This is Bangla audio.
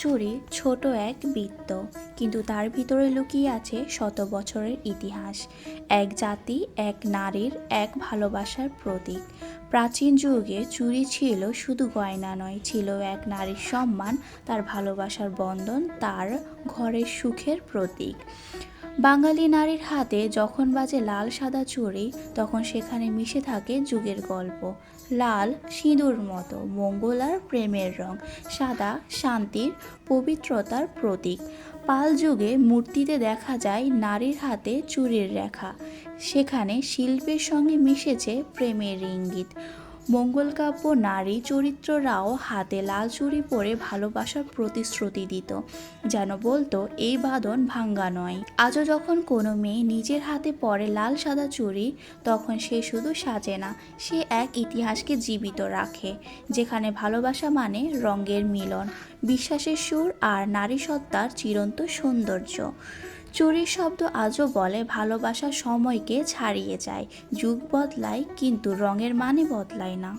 চুরি ছোট এক বৃত্ত। কিন্তু তার ভিতরে লুকিয়ে আছে শত বছরের ইতিহাস। এক জাতি, এক নারীর এক ভালোবাসার প্রতীক। প্রাচীন যুগে চুরি ছিল শুধু গয়না নয়, ছিল এক নারীর সম্মান, তার ভালোবাসার বন্ধন, তার ঘরের সুখের প্রতীক। বাঙালি নারীর হাতে যখন বাজে লাল সাদা চুড়ি, তখন সেখানে মিশে থাকে যুগের গল্প। লাল, সিঁদুর মতো, মঙ্গল আর প্রেমের রং। সাদা, শান্তির, পবিত্রতার প্রতীক। পাল যুগে মূর্তিতে দেখা যায় নারীর হাতে চুরির রেখা। সেখানে শিল্পের সঙ্গে মিশেছে প্রেমের ইঙ্গিত। মঙ্গলকাব্য নারী চরিত্ররাও হাতে লাল চুড়ি পরে ভালোবাসার প্রতিশ্রুতি দিত, যেন বলতো, এই বাঁধন ভাঙ্গা নয়। আজও যখন কোনো মেয়ে নিজের হাতে পরে লাল সাদা চুড়ি, তখন সে শুধু সাজে না, সে এক ইতিহাসকে জীবিত রাখে, যেখানে ভালোবাসা মানে রঙের মিলন, বিশ্বাসের সুর আর নারী সত্তার চিরন্ত সৌন্দর্য। চুরির শব্দ আজও বলে ভালোবাসা সময়কে ছাড়িয়ে যায়। যুগ বদলায়, কিন্তু রঙের মানে বদলায় না।